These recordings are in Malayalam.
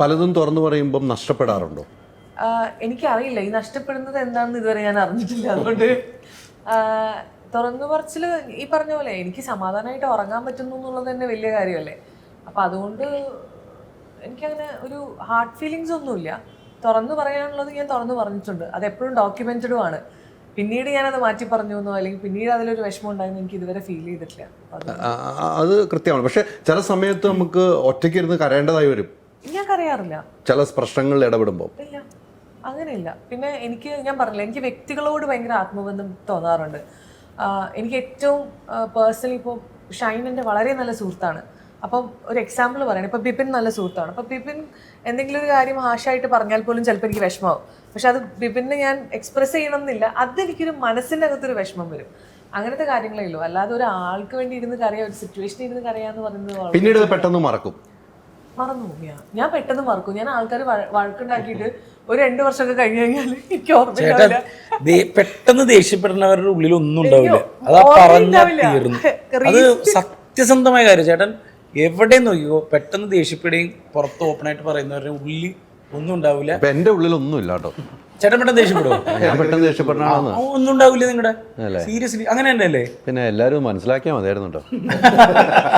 പലതും തുറന്നു പറയുമ്പം നഷ്ടപ്പെടാറുണ്ടോ? എനിക്കറിയില്ല. ഈ നഷ്ടപ്പെടുന്നത് എന്താണെന്ന് ഇതുവരെ ഞാൻ അറിഞ്ഞിട്ടില്ല. അതുകൊണ്ട് തുറന്നു പറച്ചിൽ ഈ പറഞ്ഞ പോലെ എനിക്ക് സമാധാനമായിട്ട് ഉറങ്ങാൻ പറ്റുന്നു എന്നുള്ളത് തന്നെ വലിയ കാര്യമല്ലേ. അപ്പം അതുകൊണ്ട് എനിക്കങ്ങനെ ഒരു ഹാർട്ട് ഫീലിങ്സ് ഒന്നുമില്ല. തുറന്നു പറയാനുള്ളത് ഞാൻ തുറന്നു പറഞ്ഞിട്ടുണ്ട്. അത് എപ്പോഴും ഡോക്യുമെന്റഡും ആണ്. പിന്നീട് ഞാനത് മാറ്റി പറഞ്ഞു എന്നോ അല്ലെങ്കിൽ പിന്നീട് അതിലൊരു വിഷമം ഉണ്ടായെന്ന് എനിക്ക് ഇതുവരെ ഫീൽ ചെയ്തിട്ടില്ല. അത് കൃത്യമാണ്. പക്ഷേ ചില സമയത്ത് നമുക്ക് ഒറ്റയ്ക്ക് ഇരുന്ന് കരയേണ്ടതായി വരും. ഞങ്ങൾക്കറിയാറില്ല ചില പ്രശ്നങ്ങളിൽ ഇടപെടുമ്പോൾ ഇല്ല. അങ്ങനെയില്ല. പിന്നെ എനിക്ക് ഞാൻ പറഞ്ഞില്ല എനിക്ക് വ്യക്തികളോട് ഭയങ്കര ആത്മബന്ധം തോന്നാറുണ്ട്. എനിക്ക് ഏറ്റവും പേഴ്സണലി ഇപ്പോൾ ഷൈൻ എന്റെ വളരെ നല്ല സുഹൃത്താണ്. അപ്പം ഒരു എക്സാമ്പിൾ പറയണം. ഇപ്പം ബിപിൻ നല്ല സുഹൃത്താണ്. അപ്പം ബിപിൻ എന്തെങ്കിലും ഒരു കാര്യം ഹാഷായിട്ട് പറഞ്ഞാൽ പോലും ചിലപ്പോൾ എനിക്ക് വിഷമാവും. പക്ഷെ അത് ബിപിനെ ഞാൻ എക്സ്പ്രസ് ചെയ്യണം എന്നില്ല അതെനിക്കൊരു മനസ്സിന്റെ അകത്തൊരു വിഷമം വരും. അങ്ങനത്തെ കാര്യങ്ങളേ ഉള്ളൂ. അല്ലാതെ ഒരു ആൾക്ക് വേണ്ടി ഇരുന്ന് കറിയാം ഒരു സിറ്റുവേഷൻ ഇരുന്ന് കറിയാന്ന് പറയുന്നത് പിന്നീട് പെട്ടെന്ന് മറക്കും. മറന്നു പോവുകയാ. ഞാൻ പെട്ടെന്ന് മറക്കും. ഞാൻ ആൾക്കാർ വഴക്കുണ്ടാക്കിയിട്ട് ഒരു രണ്ട് വർഷമൊക്കെ കഴിഞ്ഞു കഴിഞ്ഞാൽ എനിക്ക് ഓർമ്മയില്ല. ദേ- പെട്ടെന്ന് ദേഷ്യപ്പെടുന്നവരുടെ ഉള്ളിൽ ഒന്നും ഉണ്ടാവില്ല അതാ പറഞ്ഞ അത് സത്യസന്ധമായ കാര്യം. ചേട്ടൻ എവിടെ നോക്കിയോ പെട്ടെന്ന് ദേഷ്യപ്പെടുകയും പുറത്ത് ഓപ്പൺ ആയിട്ട് പറയുന്നവരുടെ ഉള്ളിൽ ഒന്നും ഉണ്ടാവില്ല. എന്റെ ഉള്ളിൽ ഒന്നും ഇല്ല കേട്ടോ. ചേട്ടൻ പെട്ടെന്ന് ദേഷ്യപ്പെടുമോ ഞാൻ പെട്ടെന്ന് ദേഷ്യപ്പെടണമെന്ന് ആ, ഒന്നും ഉണ്ടാവില്ല നിങ്ങളുടെ സീരിയസ്ലി അങ്ങനെ തന്നെയല്ലേ? പിന്നെ എല്ലാവരും മനസ്സിലാക്കിയാൽ മതിയായിരുന്നു കേട്ടോ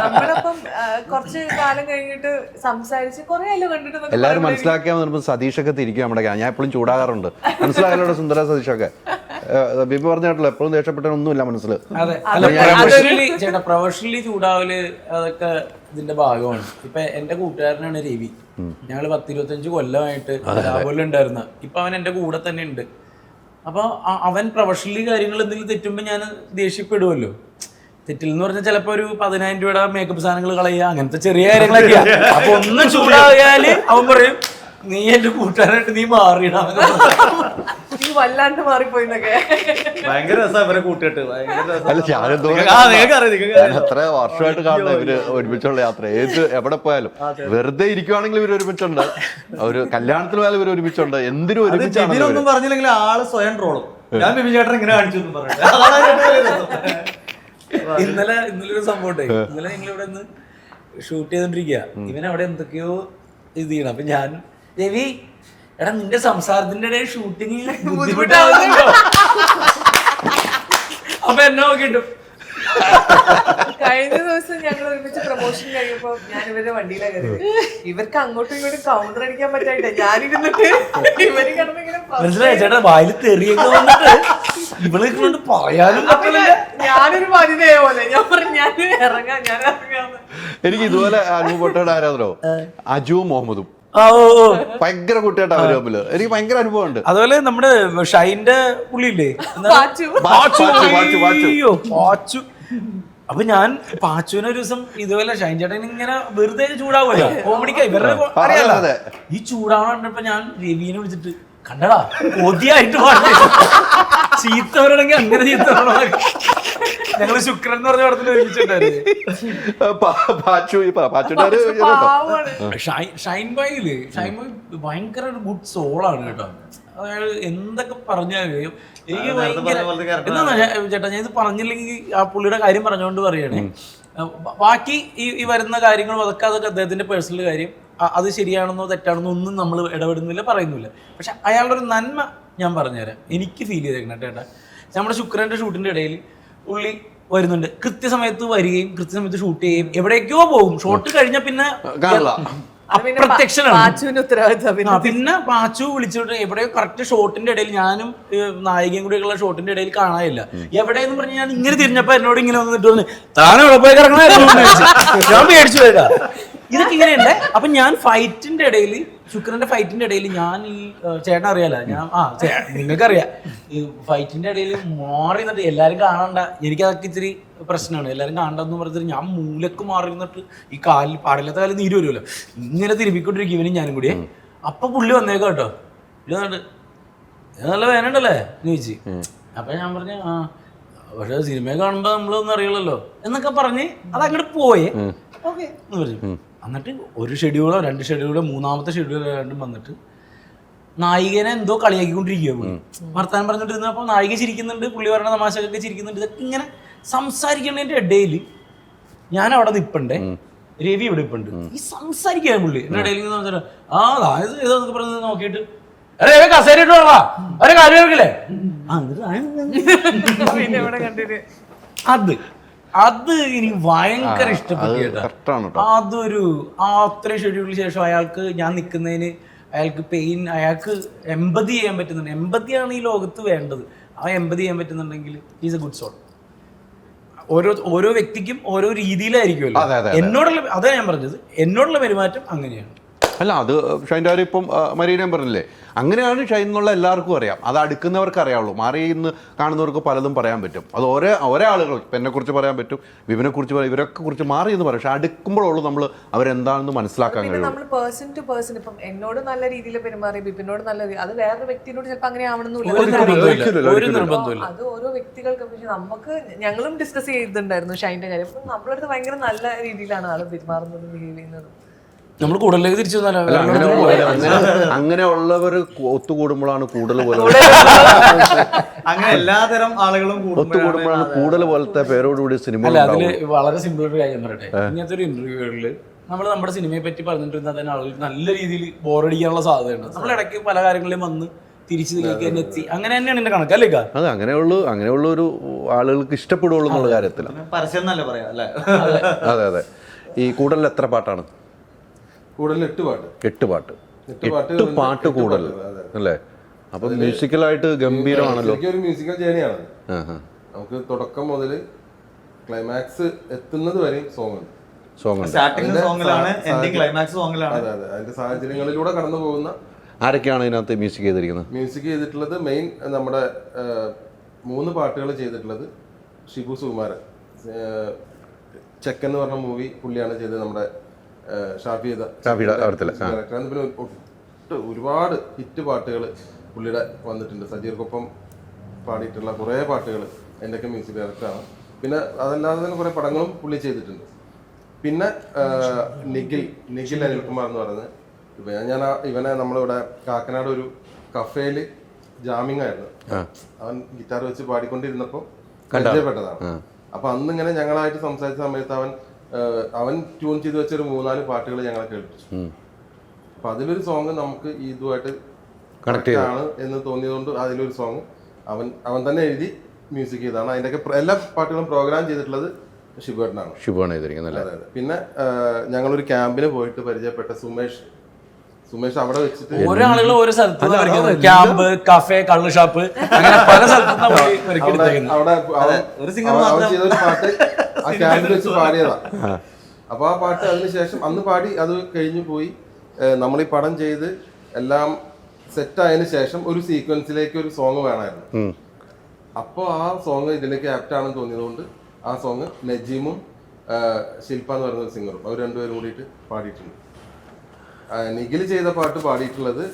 നമ്മളപ്പം ആ, കുറച്ച് കാലം കഴിഞ്ഞിട്ട് സംസാരിച്ച് കുറെ കണ്ടിട്ട് എന്നൊക്കെ എല്ലാവരും പറയുമ്പോ മനസ്സിലാക്കിയാൽ മതി. സതീഷൊക്കെ തിരിക്കും നമ്മുടെ gang. ഞാൻ എപ്പോഴും ചൂടാകാറുണ്ട്. മനസ്സിലായല്ലോ സുന്ദര സതീഷൊക്കെ. ഏഹ്, ബിബി പറഞ്ഞ കേട്ടല്ലോ? എപ്പോഴും ദേഷ്യപ്പെട്ടൊന്നുമില്ല മനസ്സിൽ. അതെ. അല്ല പ്രൊഫഷണലി ചേട്ടാ പ്രൊഫഷണലി ചൂടാവൽ അതൊക്കെ ഇതിന്റെ ഭാഗമാണ്. ഇപ്പൊ എന്റെ കൂട്ടുകാരനാണ് രവി. ഞങ്ങൾ പത്തിരുപത്തഞ്ച് കൊല്ലമായിട്ട് ഉണ്ടായിരുന്ന ഇപ്പൊ അവൻ എന്റെ കൂടെ തന്നെ ഉണ്ട്. അപ്പൊ അവൻ പ്രൊഫഷണലി കാര്യങ്ങൾ എന്തെങ്കിലും തെറ്റുമ്പോ ഞാൻ ദേഷ്യപ്പെടുമല്ലോ തെറ്റിൽ എന്ന് പറഞ്ഞാൽ ചിലപ്പോ ഒരു പതിനായിരം രൂപയുടെ മേക്കപ്പ് സാധനങ്ങൾ കളയുക അങ്ങനത്തെ ചെറിയ കാര്യങ്ങളൊക്കെയാ. അപ്പൊ ഒന്ന് ചൂടായാൽ അവൻ പറയും നീ എന്റെ കൂട്ടുകാരായിട്ട് നീ മാറിയിടാ. നീ വല്ലാണ്ട് മാറിപ്പോയി ഭയങ്കര രസം ഇവരെ കൂട്ടിയിട്ട് അല്ല ഞാനെന്തോ എത്ര വർഷമായിട്ട് കാണുന്ന ഇവർ ഒരുമിച്ചുള്ള യാത്ര. ഏത് എവിടെ പോയാലും. വെറുതെ ഇരിക്കുവാണെങ്കിൽ ഇവർ ഒരുമിച്ചുണ്ട്. ഒരു കല്യാണത്തിന് പോയാലും ഇവർ ഒരുമിച്ചുണ്ട്. എന്തിനും ഒരുമിച്ച് ഒരുമിച്ചാണ് ഇവർ. പറഞ്ഞില്ലെങ്കിൽ ആൾ സ്വയം ട്രോളും. ഞാൻ ബിബി ചേട്ടൻ ഇങ്ങനെ കാണിച്ചു. ഇന്നലെ ഇന്നലെ ഒരു സംഭവം ഉണ്ടായി. ഇന്നലെ ഞങ്ങൾ ഇവിടെ നിന്ന് ഷൂട്ട് ചെയ്തോണ്ടിരിക്കുക ഇവൻ അവിടെ എന്തൊക്കെയോ ഇത് ചെയ്യണം. അപ്പൊ ഞാൻ രവി എടാ നിന്റെ സംസാരത്തിന്റെ ഇടയിൽ ഷൂട്ടിങ് ബുദ്ധിമുട്ടാവുന്നുണ്ടോ? അപ്പൊ എന്നെ നോക്കിട്ടു കഴിഞ്ഞ ദിവസം ഞങ്ങൾ ഒരുമിച്ച് പ്രൊമോഷൻ കഴിയുമ്പോ ഞാൻ ഇവരുടെ വണ്ടിയിലാണ് കയറി ഇവർക്ക് അങ്ങോട്ടും ഇങ്ങോട്ടും കൗണ്ടർ അടിക്കാൻ പറ്റായിട്ട് ഞാനിരുന്നിട്ട് ഇവർ കിടന്നിങ്ങനെ പറ- മനസ്സിലായി? ചേട്ടാ വായിൽ തെറിയൊക്കെ വന്നിട്ട് ഇവളെ കൊണ്ട് പറയാനും പറ്റില്ല ഞാൻ- ഞാനൊരു ബാധ്യതയായ പോലെ. ഞാൻ പറഞ്ഞു ഞാൻ ഇറങ്ങാം ഞാൻ ഇറങ്ങാന്ന് എനിക്ക് ഇതുപോലെ അനുഭവപ്പെട്ട ആരാധനോ അജുവും മുഹമ്മദും. ഭയങ്കര കുട്ടിയായിട്ട് അവർ തമ്മിൽ. എനിക്ക് ഭയങ്കര അനുഭവം ഉണ്ട് അതുപോലെ നമ്മുടെ ഷൈന്റെ പുള്ളിയില്ലേ? പാച്ചു. അപ്പൊ ഞാൻ പാച്ചുവിനെ ഒരു ദിവസം ഇതുപോലെ ഷൈൻ ചേട്ടൻ ഇങ്ങനെ വെറുതെ ചൂടാവുമല്ലോ കോമഡിക്കായി. വെറുതെ അറിയാലോ. ഈ ചൂടാവണ കണ്ടപ്പോ ഞാൻ രവീനെ വിളിച്ചിട്ട് കണ്ടടാ കൊതിയായിട്ട് ചീത്ത ചീത്തവരാണെങ്കിൽ അങ്ങനെ ചീത്തവരണോ ഞങ്ങൾ ശുക്രൻ എന്ന് പറഞ്ഞ പടത്തിൽ ഒരുമിച്ചിട്ടുണ്ടായിരുന്നു ഷൈൻ ഷൈൻ ബോയിൽ ഷൈൻ ബോയ് ഭയങ്കര ഒരു ഗുഡ് സോളാണ് കേട്ടോ. അതായത് എന്തൊക്കെ പറഞ്ഞാലും എനിക്ക് ഭയങ്കര ചേട്ടാ ഞാൻ ഇത് പറഞ്ഞില്ലെങ്കിൽ ആ പുള്ളിയുടെ കാര്യം പറഞ്ഞുകൊണ്ട് പറയണേ. ബാക്കി ഈ വരുന്ന കാര്യങ്ങളും അതൊക്കെ അതൊക്കെ അദ്ദേഹത്തിന്റെ പേഴ്സണൽ കാര്യം. അത് ശരിയാണെന്നോ തെറ്റാണെന്നോ ഒന്നും നമ്മൾ ഇടപെടുന്നില്ല പറയുന്നില്ല. പക്ഷെ അയാളുടെ ഒരു നന്മ ഞാൻ പറഞ്ഞുതരാം. എനിക്ക് ഫീൽ ചെയ്തേക്കണം ചേട്ടാ നമ്മുടെ ശുക്രന്റെ ഷൂട്ടിന്റെ ഇടയിൽ ഉള്ളി വരുന്നുണ്ട്. കൃത്യസമയത്ത് വരികയും കൃത്യസമയത്ത് ഷൂട്ട് ചെയ്യുകയും എവിടേക്കോ പോകും. ഷോട്ട് കഴിഞ്ഞ പിന്നെ അപ്രത്യക്ഷനാണ്. പിന്നെ പിന്നെ പാച്ചു വിളിച്ചിട്ട് എവിടെയോ കറക്റ്റ് ഷോട്ടിന്റെ ഇടയിൽ ഞാനും നായികയും ഉള്ള ഷോട്ടിന്റെ ഇടയിൽ കാണാനില്ല. എവിടെയെന്ന് പറഞ്ഞ് ഞാൻ ഇങ്ങനെ തിരിഞ്ഞപ്പോ എന്നോട് ഇങ്ങനെ വന്നിട്ട് വന്ന് താൻ എവിടെ പോയി കിടക്കണായിരുന്നു ഞാൻ പേടിച്ചു പോയതാ ഇതൊക്കെ ഇങ്ങനെയുണ്ട്. അപ്പൊ ഞാൻ ഫൈറ്റിന്റെ ഇടയിൽ ശുക്രന്റെ ഫൈറ്റിന്റെ ഇടയിൽ ഞാൻ ഈ ചേട്ടൻ അറിയാലോ? ഞാൻ ആ നിങ്ങൾക്കറിയാം. ഈ ഫൈറ്റിന്റെ ഇടയിൽ മാറി നിന്നിട്ട് എല്ലാരും കാണണ്ട. എനിക്കതൊക്കെ ഇച്ചിരി പ്രശ്നമാണ്. എല്ലാരും കാണണ്ടെന്ന് പറഞ്ഞിട്ട് ഞാൻ മൂലക്ക് മാറി നിന്നിട്ട് ഈ കാലിൽ പാടില്ലാത്ത കാലിൽ നീര് വരുമല്ലോ. ഇങ്ങനെ തിരുമ്പിക്കൊണ്ടിരിക്കും ഇവനും ഞാനും കൂടി. അപ്പൊ പുള്ളി വന്നേക്കാം കേട്ടോ. പുള്ളി വന്നിട്ട് "ഇത് നല്ല വേനണ്ടല്ലേ എന്ന് ചോദിച്ചു. അപ്പൊ ഞാൻ പറഞ്ഞു ആ പക്ഷെ സിനിമ കാണുമ്പോ നമ്മളൊന്നും അറിയില്ലല്ലോ. എന്നൊക്കെ പറഞ്ഞ് അത് അങ്ങോട്ട് പോയേ ഓക്കെ. എന്ന് പറഞ്ഞു. എന്നിട്ട് ഒരു ഷെഡ്യൂളോ രണ്ട് ഷെഡ്യൂളോ മൂന്നാമത്തെ ഷെഡ്യൂളോ രണ്ടും വന്നിട്ട് നായികനെ എന്തോ കളിയാക്കിക്കൊണ്ടിരിക്കുകയാണ് വർത്താനം പറഞ്ഞിട്ടിരുന്നപ്പോൾ നായിക ചിരിക്കുന്നുണ്ട് പുള്ളി പറഞ്ഞ തമാശകളൊക്കെ ചിരിക്കുന്നുണ്ട് ഇതൊക്കെ ഇങ്ങനെ സംസാരിക്കുന്നതിന്റെ ഇടയിൽ ഞാൻ അവിടെ നിൽപ്പണ്ടേ രവി ഇവിടെ ഇപ്പുണ്ട് ഈ സംസാരിക്കാൻ പുള്ളി. എന്റെ ഇടയിൽ നിന്ന് സംസാരം ആ അതായത് പറഞ്ഞ് നോക്കിയിട്ട്. "എടാ, രവി കസേര ഇട്ടോളാ ഒരു കാര്യം കേൾക്കില്ലേ ആ, എന്നിട്ട് ആ- പിന്നെ ഇവിടെ കണ്ടിട്ട്. അത്. അത് ഇനി ഭയങ്കര ഇഷ്ടപ്പെട്ടു അതൊരു ആ അത്രയും ഷെഡ്യൂളിന് ശേഷം അയാൾക്ക് ഞാൻ നിൽക്കുന്നതിന് അയാൾക്ക് പെയിൻ അയാൾക്ക് എമ്പതി ചെയ്യാൻ പറ്റുന്നുണ്ട്. എമ്പതിയാണ് ഈ ലോകത്ത് വേണ്ടത്. ആ എമ്പതി ചെയ്യാൻ പറ്റുന്നുണ്ടെങ്കിൽ ഈസ് എ ഗുഡ് സോൾ ഓരോ ഓരോ വ്യക്തിക്കും ഓരോ രീതിയിലായിരിക്കുമല്ലോ. എന്നോടുള്ള അതാണ് ഞാൻ പറഞ്ഞത്. എന്നോടുള്ള പെരുമാറ്റം അങ്ങനെയാണ്. അല്ല അത് ഷൈന്റെ കാര്യം ഇപ്പം മരീന മരീനയും പറഞ്ഞില്ലേ? അങ്ങനെയാണ് ഷൈൻ എന്നുള്ള എല്ലാവർക്കും അറിയാം. അത് അടുക്കുന്നവർക്ക് അറിയാവുള്ളൂ. മാറി ഇന്ന് കാണുന്നവർക്ക് പലതും പറയാൻ പറ്റും. അത് ഓരോ ഓരോ ആളുകൾ ഇപ്പം എന്നെ കുറിച്ച് പറയാൻ പറ്റും വിപിനെ കുറിച്ച് പറയാം ഇവരൊക്കെ കുറിച്ച് മാറി എന്ന് പറയും. പക്ഷെ അടുക്കുമ്പോഴുള്ളൂ നമ്മൾ അവരെന്താണെന്ന് മനസ്സിലാക്കാൻ കഴിയും നമ്മൾ പേഴ്സൺ ടു പേഴ്സൺ ഇപ്പം എന്നോട് നല്ല രീതിയിൽ പെരുമാറി ബിപിനോട് നല്ല രീതി അത് വേറൊരു വ്യക്തിയോട് ചിലപ്പോൾ അങ്ങനെ ആവണമെന്നില്ല. അത് ഓരോ വ്യക്തികൾക്ക് പക്ഷെ നമുക്ക് ഞങ്ങളും ഡിസ്കസ് ചെയ്തിട്ടുണ്ടായിരുന്നു ഷൈന്റെ കാര്യം. അപ്പം നമ്മളടുത്ത് ഭയങ്കര നല്ല രീതിയിലാണ് ആൾ പെരുമാറുന്നതും ബിഹേവ് ചെയ്യുന്നതും. നമ്മൾ കൂടുതലേക്ക് തിരിച്ചു അല്ല, അങ്ങനെ ഉള്ളവർ ഒത്തുകൂടുമ്പോഴാണ് കൂടുതൽ പോലെ അങ്ങനെ എല്ലാതരം ആളുകളും ഒത്തുകൂടുമ്പോഴാണ് കൂടുതൽ പോലത്തെ പേരോടുകൂടി സിനിമ അല്ല അതിൽ വളരെ സിമ്പിൾ ഒരു കാര്യം പറയട്ടെ. ഇങ്ങനത്തെ ഒരു ഇന്റർവ്യൂകളിൽ നമ്മൾ നമ്മുടെ സിനിമയെ പറ്റി പറഞ്ഞിട്ടിരുന്ന തന്നെ ആളുകൾ നല്ല രീതിയിൽ ബോറടിക്കാനുള്ള സാധ്യതയുണ്ട്. നമ്മൾ ഇടയ്ക്ക് പല കാര്യങ്ങളിലും വന്ന് തിരിച്ചു തന്നെ എത്തി. അങ്ങനെ തന്നെയാണ് എന്റെ കണക്ക് അല്ലേ അങ്ങനെ അത് അങ്ങനെയുള്ള അങ്ങനെയുള്ള ഒരു ആളുകൾക്ക് ഇഷ്ടപ്പെടുള്ളൂ എന്നുള്ള കാര്യത്തിലാണ് പരസ്യം എന്നല്ല പറയാം അല്ലെ? അതെ അതെ. ഈ കൂടുതൽ എത്ര പാട്ടാണ്? കൂടുതൽ എട്ട് പാട്ട്. എട്ട് പാട്ട്. എട്ട് പാട്ട് കൂടുതൽ. അല്ലേ? അപ്പൊ മ്യൂസിക്കലായിട്ട് ഗംഭീരമാണല്ലോ. ഒരു മ്യൂസിക്കൽ ജേണിയാണ്. നമുക്ക് തുടക്കം മുതൽ ക്ലൈമാക്സ് എത്തുന്നത് വരെ സോങ് ഉണ്ട്. സോങ് സ്റ്റാർട്ടിംഗ് അതിന്റെ സോങ്ങിലാണ് എൻഡിങ് ക്ലൈമാക്സ് സോങ്ങിലാണ് അതെ അതെ. അതിന്റെ സാഹചര്യങ്ങളിലൂടെ കടന്നു പോകുന്ന ആരൊക്കെയാണ് ഇതിനകത്ത് മ്യൂസിക് ചെയ്തിരിക്കുന്നത്? മ്യൂസിക് ചെയ്തിട്ടുള്ളത് മെയിൻ നമ്മുടെ മൂന്ന് പാട്ടുകൾ ചെയ്തിട്ടുള്ളത് ഷിബു സുകുമാരൻ. ചെക്കെന്ന് എന്ന് പറഞ്ഞ മൂവി പുള്ളിയാണ് ചെയ്തത് നമ്മുടെ ഷാഫിയുടെ അവിടുത്തെ, പിന്നെ ഒരുപാട് ഹിറ്റ് പാട്ടുകൾ പുള്ളിയുടെ വന്നിട്ടുണ്ട്. സജീർക്കൊപ്പം പാടിയിട്ടുള്ള കുറേ പാട്ടുകൾ എന്റെയൊക്കെ മ്യൂസിക് ഡയറക്ടറാണ്. പിന്നെ അതല്ലാതെ തന്നെ കുറേ പടങ്ങളും പുള്ളി ചെയ്തിട്ടുണ്ട്. പിന്നെ നിഖിൽ നിഖിൽ അനിൽകുമാർ എന്ന് പറയുന്നത് ഇപ്പൊ ഞാൻ ഇവനെ നമ്മളിവിടെ കാക്കനാട് ഒരു കഫേയിൽ ജാമിങ് ആയിരുന്നു. അവൻ ഗിറ്റാർ വെച്ച് പാടിക്കൊണ്ടിരുന്നപ്പോൾ പരിചയപ്പെട്ടതാണ്. അപ്പൊ അന്ന് ഇങ്ങനെ ഞങ്ങളായിട്ട് സംസാരിച്ച സമയത്ത് അവൻ അവൻ ട്യൂൺ ചെയ്ത് വെച്ച ഒരു മൂന്നാൽ പാട്ടുകൾ ഞങ്ങളെ കേൾപ്പിച്ചു. അപ്പൊ അതിലൊരു സോങ് നമുക്ക് ഇതുമായിട്ട് കണക്ട് ആണ് എന്ന് തോന്നിയതുകൊണ്ട് അതിലൊരു സോങ് അവൻ അവൻ തന്നെ എഴുതി മ്യൂസിക് ചെയ്തതാണ്. അതിന്റെയൊക്കെ എല്ലാ പാട്ടുകളും പ്രോഗ്രാം ചെയ്തിട്ടുള്ളത് ചെയ്തിരിക്കുന്നത് അല്ലേ? അതെ അതെ. പിന്നെ ഞങ്ങളൊരു ക്യാമ്പിന് പോയിട്ട് പരിചയപ്പെട്ട സുമേഷ്. സുമേഷ് അവിടെ വെച്ചിട്ട് ഓരോ ആളുകൾ ഓരോ സ്ഥലത്ത് ക്യാമ്പ് കഫേ കള്ള് ഷാപ്പ് അങ്ങനെ പല സ്ഥലത്തും അവിടെ അവിടെ ഒരു singer അവൻ- അവൻ മാത്രം. ചെയ്ത ഒരു പാട്ട് ആ ക്യാമ്പിൽ വെച്ച് പാടിയതാ. അപ്പൊ ആ പാട്ട് അതിനുശേഷം അന്ന് പാടി അത് കഴിഞ്ഞു പോയി. നമ്മൾ ഈ പടം ചെയ്ത് എല്ലാം സെറ്റ് ആയതിനു ശേഷം ഒരു സീക്വൻസിലേക്ക് ഒരു സോങ് വേണമായിരുന്നു അപ്പൊ അപ്പോൾ ആ സോങ് ഇതിലേക്ക് ആപ്റ്റ് ആണെന്ന് തോന്നിയതുകൊണ്ട് ആ സോങ് നജീമും ശില്പ എന്ന് പറയുന്ന ഒരു സിംഗറും അവർ രണ്ടുപേരും കൂടിയിട്ട് പാടിയിട്ടുണ്ട്. നിഖിൽ ചെയ്ത പാട്ട് പാടിയിട്ടുള്ളത്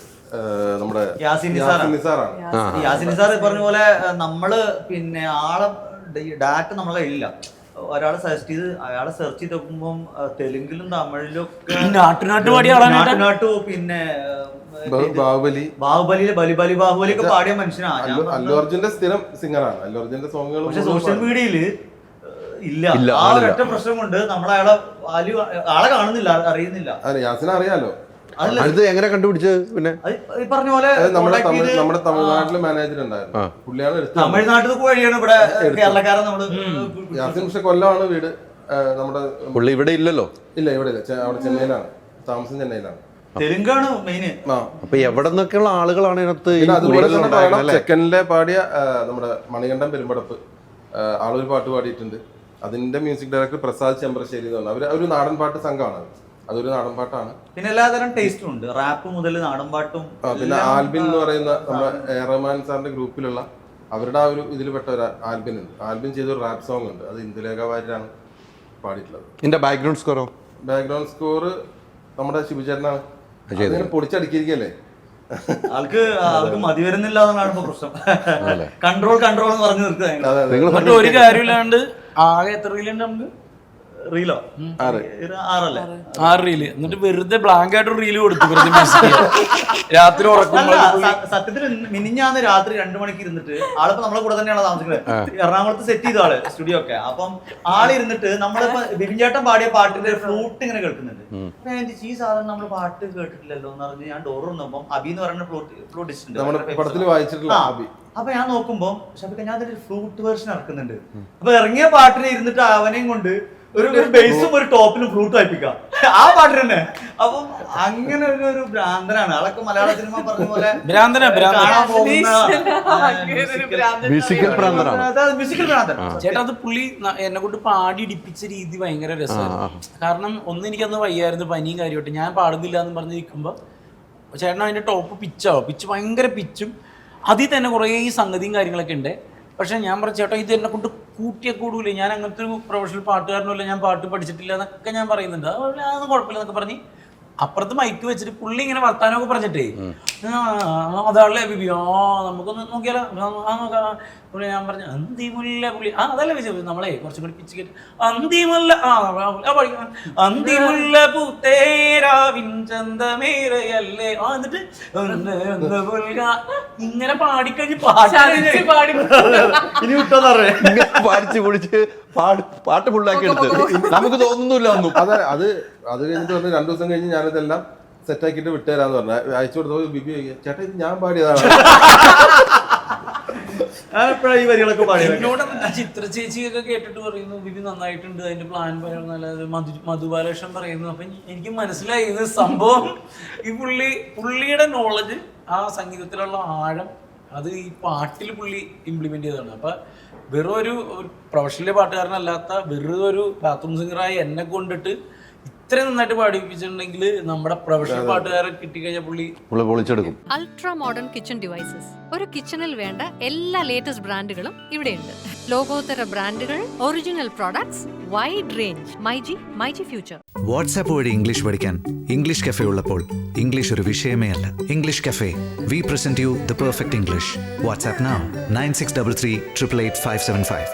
നമ്മുടെ യാസിൻ നിസാറാണ്. നിസാറാണ്. യാസിൻ സാർ പറഞ്ഞ പോലെ നമ്മൾ പിന്നെ ആളെ ഡാറ്റ നമ്മളെ ഇല്ല ഒരാളെ സജസ്റ്റ് ചെയ്ത് അയാളെ സെർച്ച് ചെയ്ത് നോക്കുമ്പോൾ തെലുങ്കിലും തമിഴിലും ഒക്കെ നാട്ടുനാട്ട് പാടിയ ആളാണ് നാട്ടുനാട്ടു പിന്നെ ബാഹുബലി. ബാഹുബലിയിലെ ബലി ബലി ബാഹുബലി ഒക്കെ പാടിയ മനുഷ്യനാണ് അല്ലു അർജുന്റെ സ്ഥിരം സിംഗറാണ് അല്ലു അർജുന്റെ സോങ്ങുകൾ പക്ഷെ സോഷ്യൽ മീഡിയയിൽ ഇല്ല. ഇല്ല, ആ ഒരൊറ്റ പ്രശ്നം കൊണ്ട് നമ്മൾ അയാളെ വാല്യൂ ആളെ കാണുന്നില്ല അറിയുന്നില്ല. അതെ യാസിനെ അറിയാലോ? അടുത്ത് എങ്ങനെ കണ്ടുപിടിച്ചത് പിന്നെ? അത് ഈ പറഞ്ഞ പോലെ നമ്മുടെ contact തമിഴ് ചെയ്ത് നമ്മുടെ തമിഴ്നാട്ടിലെ മാനേജർ ഉണ്ടായിരുന്നു. പുള്ളിയാണ് എടുത്തത്. തമിഴ്നാട്ടിൽ വഴിയാണ് ഇവിടെ കേരളക്കാരെ നമ്മൾ യാസിൻ പക്ഷെ കൊല്ലമാണ് വീട്. ആ, നമ്മുടെ പുള്ളി ഇവിടെ ഇല്ലല്ലോ? ഇല്ല ഇവിടെ ഇല്ല. ചെ- അവിടെ ചെന്നൈയിലാണ്. താമസം ചെന്നൈയിലാണ്. തെലുങ്കാണ് മെയിന് ആ. അപ്പൊ എവിടെ നിന്നൊക്കെയുള്ള ആളുകളാണ് ഇതിനകത്ത് ഈ പിന്നെ അതുപോലെ തന്നെ ഉണ്ടായിരുന്നത് പറയണം അല്ലേ? ചെക്കനിലെ പാടിയ ആ, നമ്മുടെ മണികണ്ഠൻ പെരുമ്പടപ്പ്. ആ, ആളൊരു പാട്ട് പാടിയിട്ടുണ്ട്. അതിന്റെ മ്യൂസിക് ഡയറക്ടർ പ്രസാദ് ചെമ്പ്രശ്ശേരി എന്ന് അവർ ഒരു നാടൻ പാട്ട് സംഘമാണ്. അതൊരു നാടൻ പാട്ടാണ് പിന്നെ എല്ലാതരം ടേസ്റ്റും ഉണ്ട്. റാപ്പ് മുതൽ നാടൻ പാട്ടും പിന്നെ ആൽബിൻ എന്ന് പറയുന്ന നമ്മുടെ റഹ്മാൻ സാറിന്റെ ഗ്രൂപ്പിലുള്ള അവരുടെ ആ ഒരു ഇതിൽ പെട്ട ഒരു ആൽബിൻ ഉണ്ട്. ആൽബിൻ ചെയ്ത ഒരു റാപ്പ് സോങ് ഉണ്ട്. അത് ഇന്ദുലേഖ വാര്യരാണ് പാടിയിട്ടുള്ളത്. എന്റെ ബാക്ക്ഗ്രൗണ്ട് സ്കോറോ ബാക്ക്ഗ്രൗണ്ട് സ്കോർ നമ്മുടെ ശിവചേട്ടനാണ്. പൊടിച്ചടുക്കിയിരിക്കല്ലേ ആൾക്ക് ആൾക്ക് മതി വരുന്നില്ല എന്നാണ് ഇപ്പൊ പ്രശ്നം. കൺട്രോൾ കൺട്രോൾ എന്ന് പറഞ്ഞു നിർത്തുക ഒരു കാര്യമില്ലാണ്ട് ആകെ എത്ര കിലോ ഉണ്ട് നമുക്ക്? റീലോ ആറല്ലേ? ആറ്. റീൽ എന്നിട്ട് വെറുതെ ബ്ലാങ്ക് ആയിട്ട് റീൽ കൊടുത്തു വെറുതെ രാത്രി ഉറക്കുമ്പോൾ സത്യത്തിൽ മിനിഞ്ഞാന്ന് രാത്രി രണ്ടു മണിക്ക് ഇരുന്നിട്ട് ആളിപ്പോ നമ്മളെ കൂടെ തന്നെയാണ് താമസിക്കുന്നത് എറണാകുളത്ത് സെറ്റ് ചെയ്ത ആൾ സ്റ്റുഡിയോ ഒക്കെ. അപ്പം ആളിരുന്നിട്ട് നമ്മളിപ്പോ ബിബിൻചേട്ടൻ പാടിയ പാട്ടിന്റെ ഫ്ലൂട്ട് ഇങ്ങനെ കേൾക്കുന്നുണ്ട്. അപ്പൊ ഞാൻ ചോദിച്ചു, ഈ സാധനം നമ്മൾ പാട്ട് കേട്ടിട്ടില്ലല്ലോ എന്ന് പറഞ്ഞ് ഞാൻ ഡോർ വന്നപ്പം അബി എന്ന് പറയുന്ന ഫ്ലൂട്ട് ഫ്ലൂട്ടിസ്റ്റ് പടത്തിൽ വായിച്ചിട്ടുള്ള ആബി അപ്പൊ ഞാൻ നോക്കുമ്പോ ഷബിക്ക ഞാൻ അതിന്റെ ഫ്ലൂട്ട് വേർഷൻ ഇറക്കുന്നുണ്ട് അപ്പൊ ഇറങ്ങിയ പാട്ടിന് ഇരുന്നിട്ട് അവനെയും കൊണ്ട് ഒരു ഒരു ബേസും ഒരു ടോപ്പിലും ഫ്ലൂട്ട് വായിപ്പിക്കാം ആ പാട്ട് തന്നെ. അപ്പം അങ്ങനെ ഒരു ഒരു ഭ്രാന്തനാണ്. ആളൊക്കെ മലയാള സിനിമ പറഞ്ഞ പോലെ. കാണാൻ പോകുന്ന. മ്യൂസിക്കൽ ഭ്രാന്തൻ. ചേട്ടാ അത് പുള്ളി എന്നെ കൊണ്ട് പാടി ഇടിപ്പിച്ച രീതി ഭയങ്കര രസമാണ് കാരണം ഒന്ന് എനിക്കന്ന് വയ്യായിരുന്നു പനിയും കാര്യമായിട്ട്. ഞാൻ പാടുന്നില്ല എന്ന് പറഞ്ഞിരിക്കുമ്പോ ചേട്ടൻ അതിന്റെ ടോപ്പ് പിച്ചാവും പിച്ച് ഭയങ്കര പിച്ചും അതിൽ തന്നെ കുറേ സംഗതിയും കാര്യങ്ങളൊക്കെ ഉണ്ട്. പക്ഷെ ഞാൻ പറഞ്ഞു ചേട്ടാ ഇത് എന്നെ കൊണ്ട് കൂട്ടിയെ കൂടൂലേ? ഞാൻ അങ്ങനത്തെ ഒരു പ്രൊഫഷണൽ പാട്ടുകാരനല്ല ഞാൻ പാട്ട് പഠിച്ചിട്ടില്ല എന്നൊക്കെ ഞാൻ പറയുന്നുണ്ട്. അതൊന്നും കുഴപ്പമില്ല എന്നൊക്കെ പറഞ്ഞ് അപ്പുറത്ത് മൈക്ക് വെച്ചിട്ട് പുള്ളി ഇങ്ങനെ വർത്താനമൊക്കെ പറഞ്ഞിട്ടേ അതാണല്ലേ ബിബി? ആ നമുക്കൊന്ന് നോക്കിയാലോ. ആ, നോക്കാം. പുള്ളി ഞാൻ പറഞ്ഞു അന്തിമുല്ല പുള്ളി. ആ അതല്ലേ വിജയ് നമ്മളെ കുറച്ചും കൂടി പിച്ച് കേട്ട്. അന്തിമുല്ല ആ ആ, ആ, പഠിക്കാം. അന്തിമുല്ല പൂത്തേരാവിൻ ചന്തമേറയല്ലേ. ആ എന്നിട്ട് ഒന്ന് ഒന്ന് പുൽക. ഇങ്ങനെ പാടിക്കഴിഞ്ഞ് പാട്ട് പാടി. ഇനി പാടിച്ച് പൊളിച്ച് പാട് പാട്ട് ഫുള്ളാക്കി എടുത്ത്. നമുക്ക് തോന്നുന്നില്ല ഒന്നും. അത് അത് അത് കഴിഞ്ഞിട്ട് വന്ന് രണ്ടു ദിവസം കഴിഞ്ഞ് ഞാനിതെല്ലാം സെറ്റ് ആക്കിയിട്ട് വിട്ടുതരാന്ന് പറഞ്ഞ. അയച്ചു കൊടുത്തപ്പോൾ ബിബി ചേട്ടാ ഇത് ഞാൻ പാടിയതാണ്. ഈ വരികളൊക്കെ എന്നോട് ചിത്ര ചേച്ചിയൊക്കെ കേട്ടിട്ട് പറയുന്നു ബിബി നന്നായിട്ടുണ്ട് അതിന്റെ പ്ലാൻ പറയുന്നത് മധു മധുബാലകൃഷ്ണൻ പറയുന്നു. അപ്പൊ എനിക്ക് മനസ്സിലായി ഇത് സംഭവം ഈ പുള്ളി പുള്ളിയുടെ നോളജ് ആ സംഗീതത്തിലുള്ള ആഴം അത് ഈ പാട്ടിൽ പുള്ളി ഇംപ്ലിമെന്റ് ചെയ്തതാണ്. അപ്പൊ വെറും ഒരു പ്രൊഫഷണൽ പാട്ടുകാരനല്ലാത്ത വെറുതെ ഒരു ബാത്റൂം സിംഗറായി എന്നെ കൊണ്ടിട്ട് ഇത്രയും നന്നായിട്ട് പാടിപ്പിച്ചിട്ടുണ്ടെങ്കിൽ നമ്മുടെ പ്രൊഫഷണൽ പാട്ടുകാരെ കിട്ടിക്കഴിഞ്ഞാൽ പുള്ളി പുള്ളി പൊളിച്ചെടുക്കും. അൾട്രാ മോഡേൺ കിച്ചൺ ഡിവൈസസ് ഒരു കിച്ചണിൽ വേണ്ട എല്ലാ ലേറ്റസ്റ്റ് ബ്രാൻഡുകളും ഇവിടെയുണ്ട്. ലോകോത്തര ബ്രാൻഡുകൾ original products wide range myG myG future WhatsApp വഴി ഇംഗ്ലീഷ് പഠിക്കാൻ ഇംഗ്ലീഷ് കഫേ ഉള്ളപ്പോൾ ഇംഗ്ലീഷ് ഒരു വിഷയമേ അല്ല. English cafe we present you the perfect English WhatsApp nine six double three triple eight five seven five